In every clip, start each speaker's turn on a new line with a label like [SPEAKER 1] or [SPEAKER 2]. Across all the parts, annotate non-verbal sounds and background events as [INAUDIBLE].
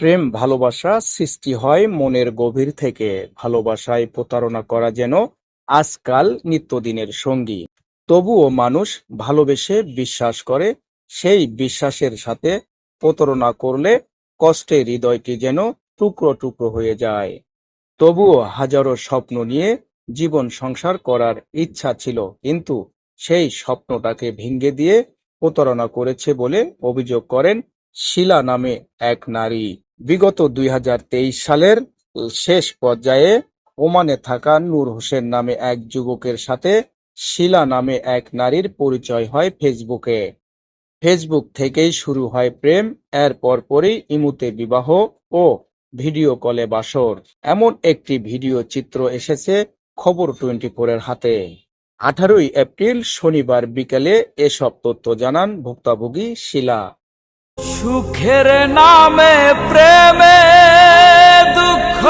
[SPEAKER 1] প্রেম ভালোবাসা সৃষ্টি হয় মনের গভীর থেকে। ভালোবাসায় প্রতারণা করা যেন আজকাল নিত্যদিনের সঙ্গী। তবুও মানুষ ভালোবেসে বিশ্বাস করে, সেই বিশ্বাসের সাথে প্রতারণা করলে কষ্টে হৃদয়টি যেন টুকরো টুকরো হয়ে যায়। তবুও হাজারো স্বপ্ন নিয়ে জীবন সংসার করার ইচ্ছা ছিল, কিন্তু সেই স্বপ্নটাকে ভেঙে দিয়ে প্রতারণা করেছে বলে অভিযোগ করেন শিলা নামে এক নারী। বিগত দুই হাজার তেইশ সালের শেষ পর্যায়ে ওমানে থাকা নূর হোসেন নামে এক যুবকের সাথে শিলা নামে এক নারীর পরিচয় হয় ফেসবুকে। ফেসবুক থেকেই শুরু হয় প্রেম এর পরপরই ইমুতে বিবাহ ও ভিডিও কলে বাসর। এমন একটি ভিডিও চিত্র এসেছে খবর টোয়েন্টি এর হাতে। আঠারোই এপ্রিল শনিবার বিকেলে এসব তথ্য জানান ভুক্তভোগী শিলা।
[SPEAKER 2] সুখের নামে, প্রেমে, দুঃখ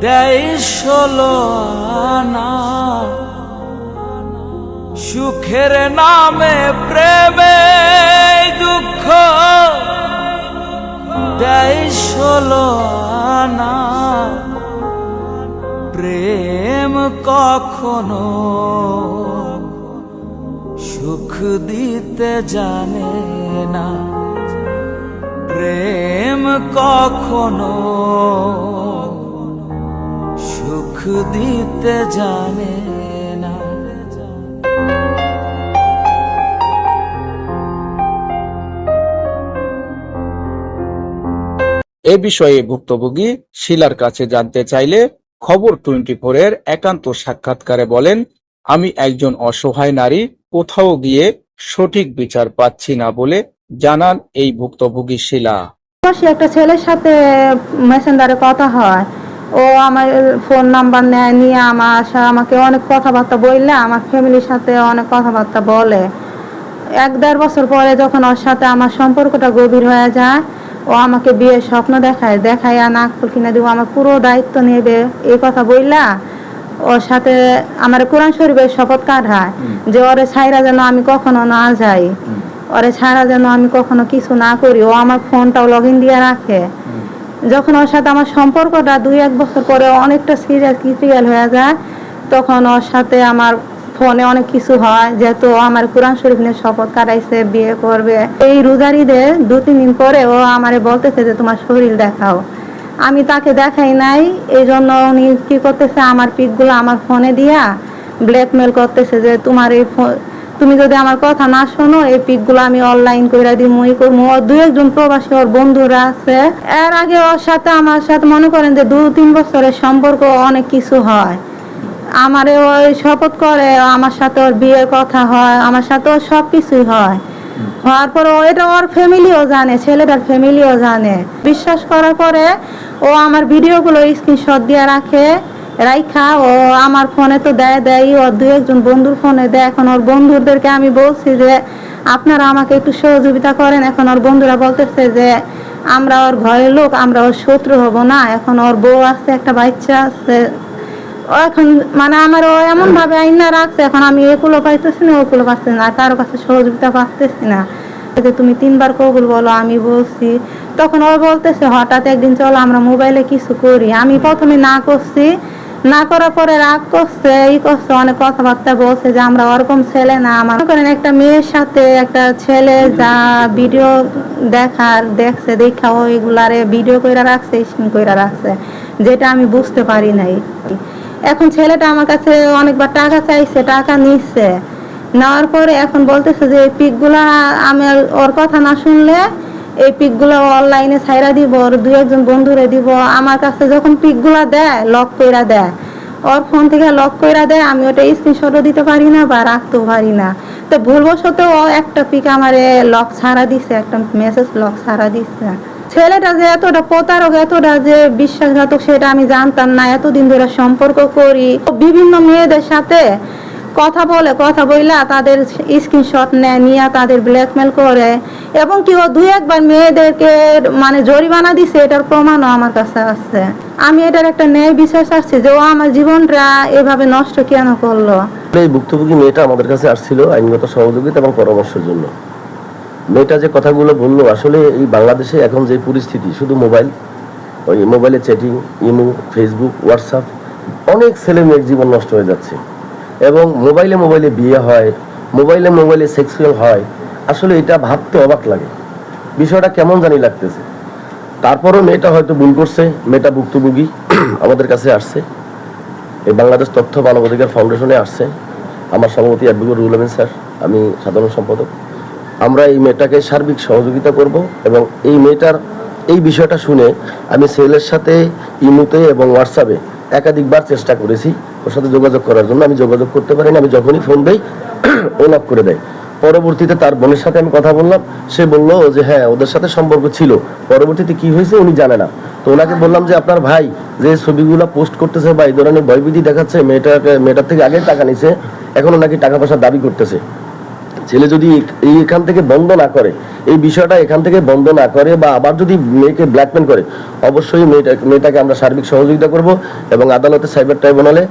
[SPEAKER 2] দেয় ষোলো আনা। সুখের নামে, প্রেমে, দুঃখ দেয় ষোলো আনা। প্রেম কখনো সুখ দিতে জানে না। প্রেম কখনো সুখ দিতে জানে
[SPEAKER 1] এ বিষয়ে ভুক্তভোগী শিলার কাছে জানতে চাইলে খবর টোয়েন্টি এর একান্ত সাক্ষাৎকারে বলেন, আমি একজন অসহায় নারী কোথাও গিয়ে সঠিক বিচার পাচ্ছি না বলে জানান এই ভুক্তভোগী শিলা।
[SPEAKER 3] একটা ছেলের সাথে মেসেঞ্জারে কথা হয়। ও আমার ফোন নাম্বার নেয়, নিয়ে আমার আমাকে অনেক কথাবার্তা বললে, আমার ফ্যামিলির সাথে অনেক কথাবার্তা বলে। এক দেড় বছর পরে যখন ওর সাথে আমার সম্পর্কটা গভীর হয়ে যায়, ও আমাকে বিয়ের স্বপ্ন দেখায় দেখায় নাক ফুল কিনে দিব আমার পুরো দায়িত্ব নেবে এই কথা বললা। ওর সাথে আমার কোরআন শরীফের শপথ কাঠায় যে ওরে ছাইরা যেন আমি কখনো না যাই ওরে ছাড়া যেন আমি কখনো কিছু না করি ও আমার ফোনটাও লগ ইন দিয়ে রাখে। যখন ওর সাথে আমার সম্পর্কটা দুই এক বছর পরে অনেকটা সিরিয়াস ক্রিটিক্যাল হয়ে যায় তখন ওর সাথে আমার ফোনে অনেক কিছু হয় যেহেতু আমার কোরআন শরীফ নিয়ে শপথ কাটাইছে বিয়ে করবে। এই রোজারিদের দু তিন দিন পরে ও আমারে বলতেছে যে তোমার শরীর দেখাও। আমি তাকে দেখাই নাই এই জন্য উনি কি করতেছে, আমার পিকগুলো আমার ফোনে দিয়া ব্ল্যাকমেল করতেছে যে তোমার এই তুমি যদি আমার কথা না শোনো, এই পিকগুলো আমি অনলাইন করে দিই মুই করব দু একজন প্রবাসী, ওর বন্ধুরা আছে। এর আগে ওর সাথে, আমার সাথে মনে করেন যে দু তিন বছরের সম্পর্ক অনেক কিছু হয়। আমারে ওই শপথ করে, আমার সাথে ওর বিয়ের কথা হয়, আমার সাথে ওর সব কিছুই হয়। হওয়ার পর এটা ওর ফ্যামিলিও জানে, ছেলেটার ফ্যামিলিও জানে। বিশ্বাস করার পরে ও আমার ভিডিওগুলো স্ক্রিনশট দিয়ে রাখে, রাইখা, ও আমার ফোনে তো দেয় দেয় ওর দু একজন বন্ধুর ফোনে দেয়। এখন ওর বন্ধুদেরকে আমি বলছি যে, আপনারা আমাকে একটু সহযোগিতা করেন। এখন ওর বন্ধুরা বলতেছে যে, আমরা ওর ঘরের লোক, আমরা ওর শত্রু হব না। এখন ওর বউ আছে, একটা বাচ্চা আছে। এখন মানে আমার ও এমন ভাবে আইনা রাখছে, এখন আমি এগুলো পাইতেছি না ওগুলো পাচ্ছি না, কারও কাছে সহযোগিতা পাচ্তেছি না। যে তুমি তিনবার কবুল বলো, আমি বলছি। তখন ও বলতেছে, হঠাৎ একদিন চলো, আমরা মোবাইলে কিছু করি। আমি প্রথমে না করছি। না করার পরে রাগ করছে, এই করছে, অনেক কথাবার্তা বলছে যে, আমরা ওরকম ছেলে না। আমার করেন একটা মেয়ের সাথে একটা ছেলে যা ভিডিও দেখার, দেখছে, দেখা ওইগুলারে ভিডিও কইরা রাখছে, স্ক্রিন কইরা রাখছে, যেটা আমি বুঝতে পারি নাই। এখন ছেলেটা আমার কাছে অনেকবার টাকা চাইছে, টাকা নিচ্ছে নেওয়ার পরে এখন বলতেছে যে, এই পিকগুলা আমি ওর কথা না শুনলে এই পিকগুলো অনলাইনে ছাইরা দিব, ওর দু একজন বন্ধুরে দিব। আমার কাছে যখন পিকগুলা দেয় লক কইরা দেয়। ওর ফোন থেকে লক কইরা দেয়, আমি ওটা স্ক্রিনশটও দিতে পারি না বা রাখতেও পারি না। তো ভুলবশত ও একটা পিক আমারে লক ছাড়া দিছে, একটা মেসেজ লক ছাড়া দিছে। ছেলেটা যে এতটা প্রতারক, এতটা যে বিশ্বাসঘাতক, সেটা আমি জানতাম না। এতদিন ধরে সম্পর্ক করি। বিভিন্ন মেয়েদের সাথে কথা বলে, কথা বইলা তাদের স্ক্রিনশট নেয়, নিয়ে তাদের ব্ল্যাকমেল করে। এবং কি ও দুই একবার মেয়েদেরকে মানে জরিমানা দিছে, এটার প্রমাণও আমার কাছে আছে। আমি এটার একটা ন্যায় বিশ্বাস আসছি যে ও আমার জীবনটা এভাবে নষ্ট কেন করল?
[SPEAKER 4] এই ভুক্তভোগী মেয়েটা আমাদের কাছে আসছিল আইনগত সহযোগিতা এবং পরামর্শের জন্য। মেয়েটা যে কথাগুলো বলল, আসলে এই বাংলাদেশে এখন যে পরিস্থিতি, শুধু মোবাইল, ওই মোবাইলে চ্যাটিং ইমো ফেসবুক হোয়াটসঅ্যাপ অনেক ছেলে মেয়ের জীবন নষ্ট হয়ে যাচ্ছে। এবং মোবাইলে মোবাইলে বিয়ে হয়, মোবাইলে মোবাইলে সেক্সুয়াল হয়, আসলে এটা ভাবতে অবাক লাগে। বিষয়টা কেমন জানি লাগতেছে। তারপরও মেয়েটা হয়তো ভুল করছে, মেয়েটা ভুক্তভোগী, [CLEARS THROAT] আমাদের কাছে আসছে। এই বাংলাদেশ তথ্য মানবাধিকার ফাউন্ডেশনে আসছে। আমার সভাপতি অ্যাডভোকেট রুল আমিন স্যার, আমি সাধারণ সম্পাদক। আমরা এই মেয়েটাকে সার্বিক সহযোগিতা করব এবং এই মেয়েটার এই বিষয়টা শুনে আমি সেলের সাথে, ইমুতে এবং হোয়াটসঅ্যাপে একাধিকবার চেষ্টা করেছি ওর সাথে যোগাযোগ করার জন্য। আমি যোগাযোগ করতে পারিনি আমি যখনই ফোন দেই, [CLEARS THROAT] ও লক করে দেয়। পরবর্তীতে তার বোনের সাথে আমি কথা বললাম, সে বলল যে হ্যাঁ ওদের সাথে সম্পর্ক ছিল। পরবর্তীতে কি হয়েছে উনি জানে না। তো ওনাকে বললাম যে, আপনার ভাই যে ছবিগুলো পোস্ট করতেছে বা এই ধরনের ভয়ভীতি দেখাচ্ছে, মেয়েটাকে, মেয়েটার থেকে আগে টাকা নিছে, এখন ওনাকে টাকা পয়সা দাবি করতেছে। ছেলে যদি এখান থেকে বন্ধ না করে, এই বিষয়টা এখান থেকে বন্ধ না করে বা আবার যদি মেয়েকে ব্ল্যাকমেল করে, অবশ্যই মেয়েটা, মেয়েটাকে আমরা সার্বিক সহযোগিতা করব এবং আদালতে সাইবার ট্রাইব্যুনালে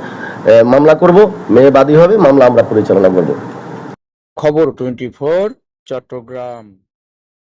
[SPEAKER 4] মামলা করব। মেয়ে বাদী হবে, মামলা আমরা পরিচালনা করব।
[SPEAKER 1] খবর টোয়েন্টি ফোর, চট্টগ্রাম।